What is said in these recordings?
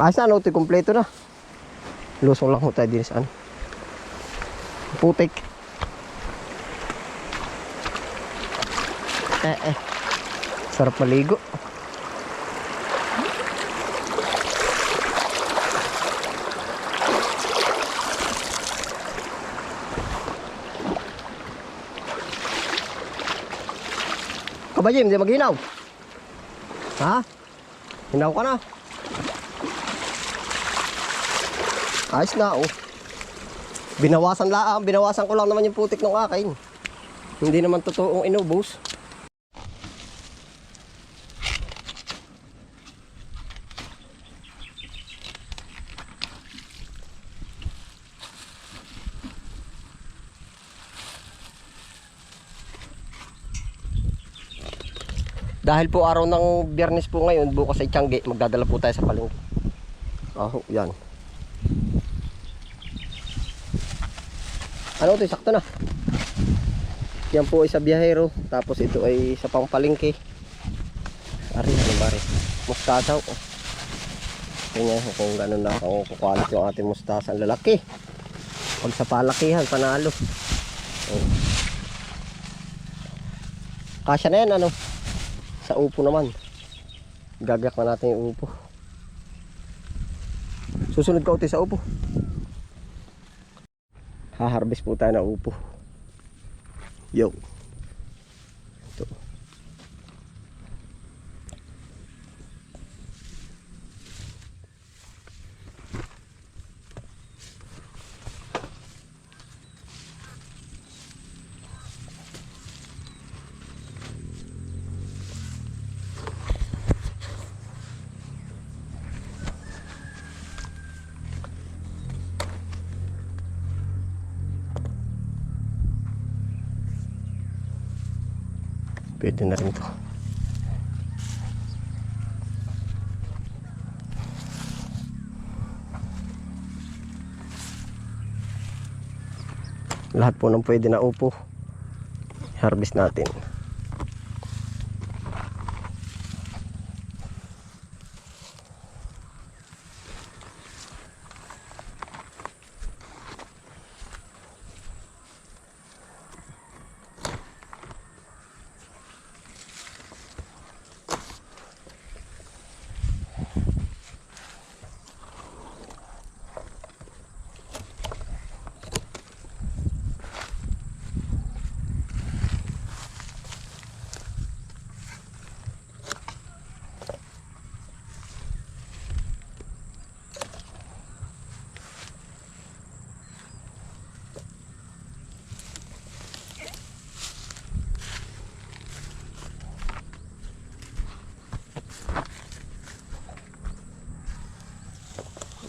Ayos na, no? Ito kompleto na. Lusong lang ho tayo din saan. Putik. Eh, eh. Sarap maligo. Kabayim, hindi maghinaw. Ha? Hinaw ka na. Ayos na, oh. Binawasan lang, binawasan ko lang naman yung putik ng akin. Hindi naman totoong inubos. Dahil po araw ng biyernes po ngayon, bukas ay Tiangge, magdadala po tayo sa palengke. Aho, yan. Ano ito, sakto na. Yan po ay sa biyahero, tapos ito ay sa pangpalengke. Ari, ano ba rin? Mustasaw. Kung gano'n na kung kukulit yung ating mustasa. Ang lalaki. Pag sa palakihan, panalo. Oh. Kasya na yan, ano? Sa upo naman. Gagak na natin yung upo. Susunod ka uti sa upo. Haharvest po tayo ng upo. Yo. Pwede na rin to. Lahat po ng pwede na upo. Harvest natin.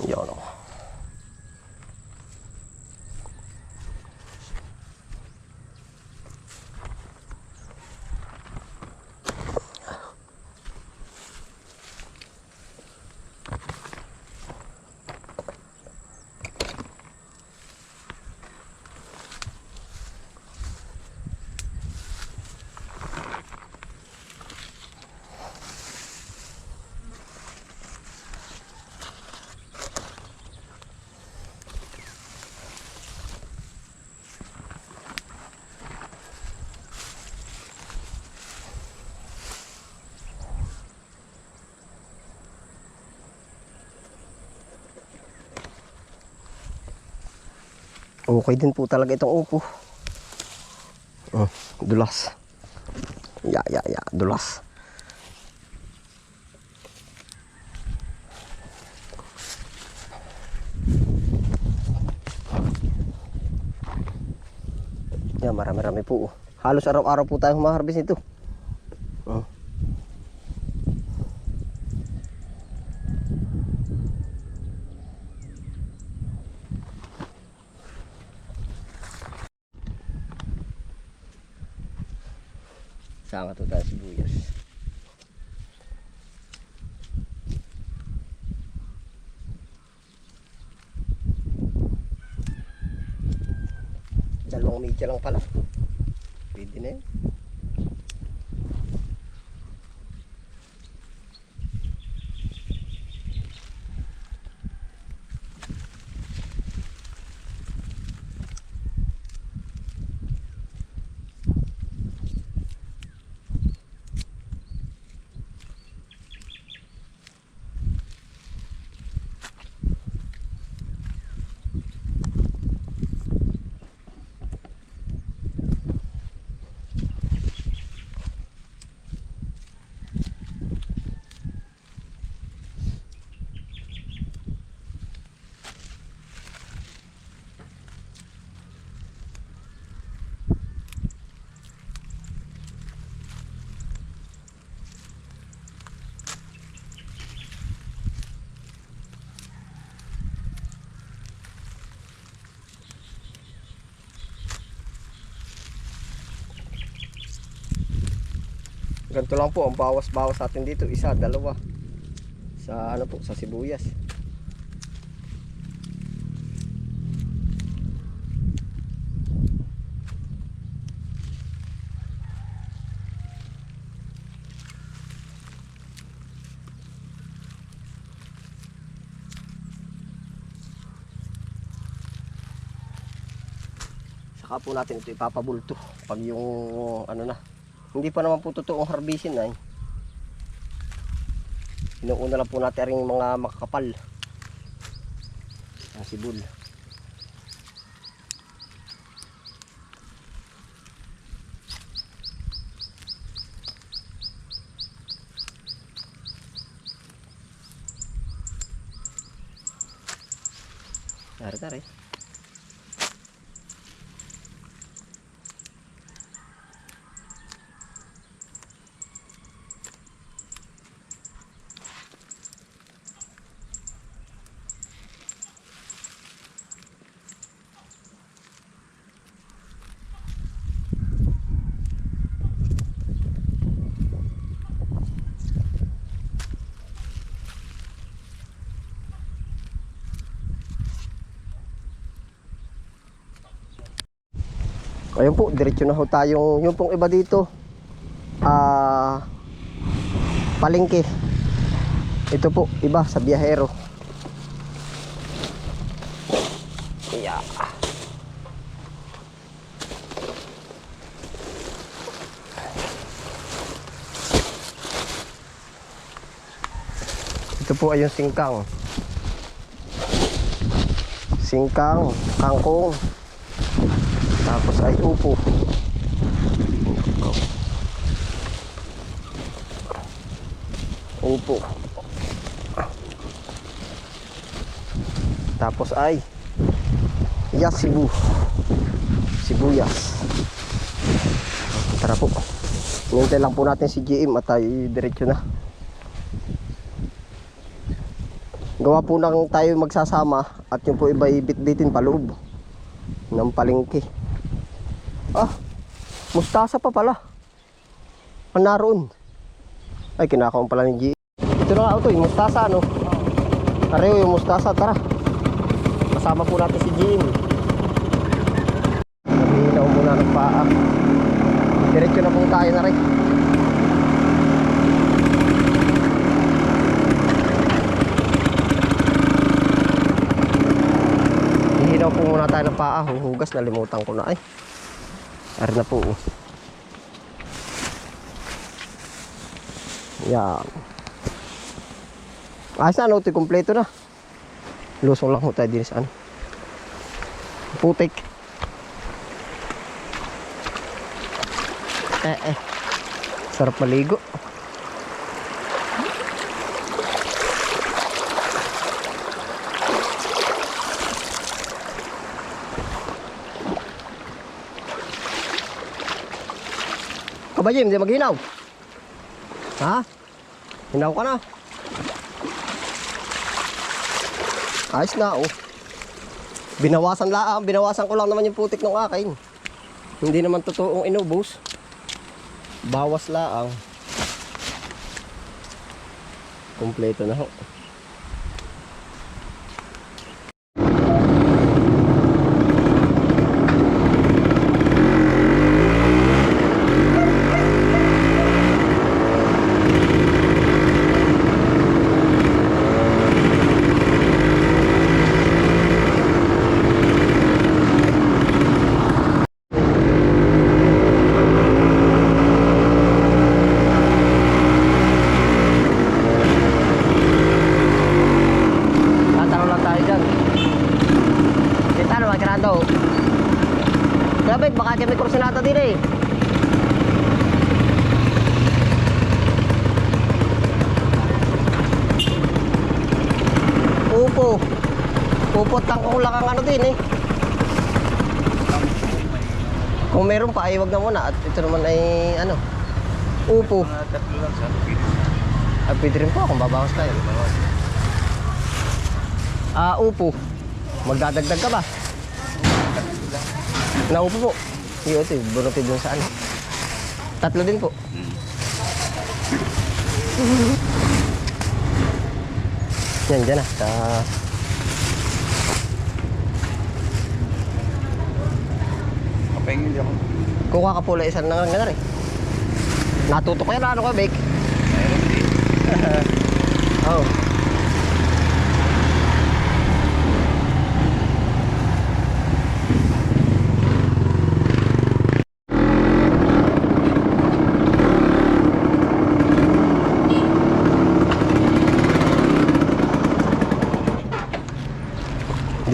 Yan o. Okay din po talaga itong upo. Oh, dulas. Ya, ya, ya, dulas. Yan, marami-rami po. Halos araw-araw po tayo humaharbis nito. Saan ka to tayo sibuyas? Dalawang media lang pala. Pwede na yun. Ganito lang po ang bawas-bawas natin dito. Isa, dalawa. Sa ano po, sa sibuyas. Saka po natin ito ipapabulto pag yung ano na. Hindi pa naman po totoong harbisin ay. Inuuna lang po natin rin mga makakapal. Ang sibul. Tari tari. Ayun po, diretso na ho tayong, yung pong iba dito, ah, palengke. Ito po, iba sa biyahero. Yeah. Ito po ay yung singkang. Singkang, kangkong, tapos ay upo. Upo. Tapos ay yasibu. Sibuyas. Tara po. Hinintay lang po natin si GM at tayo diretso na. Gawa po nang tayo magsasama at yung po iba ibit-bitin paloob ng palengke. Ah, mustasa pa pala. Ang naroon. Ay, kinakaon pala ni G. Ito na nga ito, mustasa, ano? Pareho yung mustasa, tara. Kasama po natin si Jim. Nabihinaw muna ng paa. Diretso na po tayo na rin. Hihinaw po muna tayo ng paa. Huhugas, nalimutan ko na ay. Ari na po. Yan. Ayos na, no? Ito kompleto na. Lusong lang ho tayo din sa ano. Putik. Eh, eh. Sarap maligo. Kabayim, hindi maghinaw. Ha? Hinaw ka na. Ayos na, oh. Binawasan lang, binawasan ko lang naman yung putik ng akin. Hindi naman totoong inubos. Bawas lang. Kompleto na ho. Tatanong lang tayo dyan. Kita naman, kirando. Baka dyan may kursinata din eh. Upo. Upo at tangkong lang ang ano din eh. Kung meron pa, ay wag na muna. At ito naman ay ano. Upo. Tatlo lang sa Ay, pwede rin po kung babawas tayo. Ah, upo. Magdadagdag ka ba? Naupo po. Iyo ito, bunutin dun sa ano. Tatlo din po. Yan, dyan na. Sa... Kapengil ako. Kuha ka pula isang nang nga rin. Natuto ko yan, ano ka, Bake? Meron din. Oh.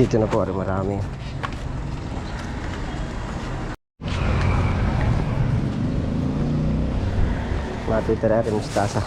Dito na po, marami. Matitira rin mustasa.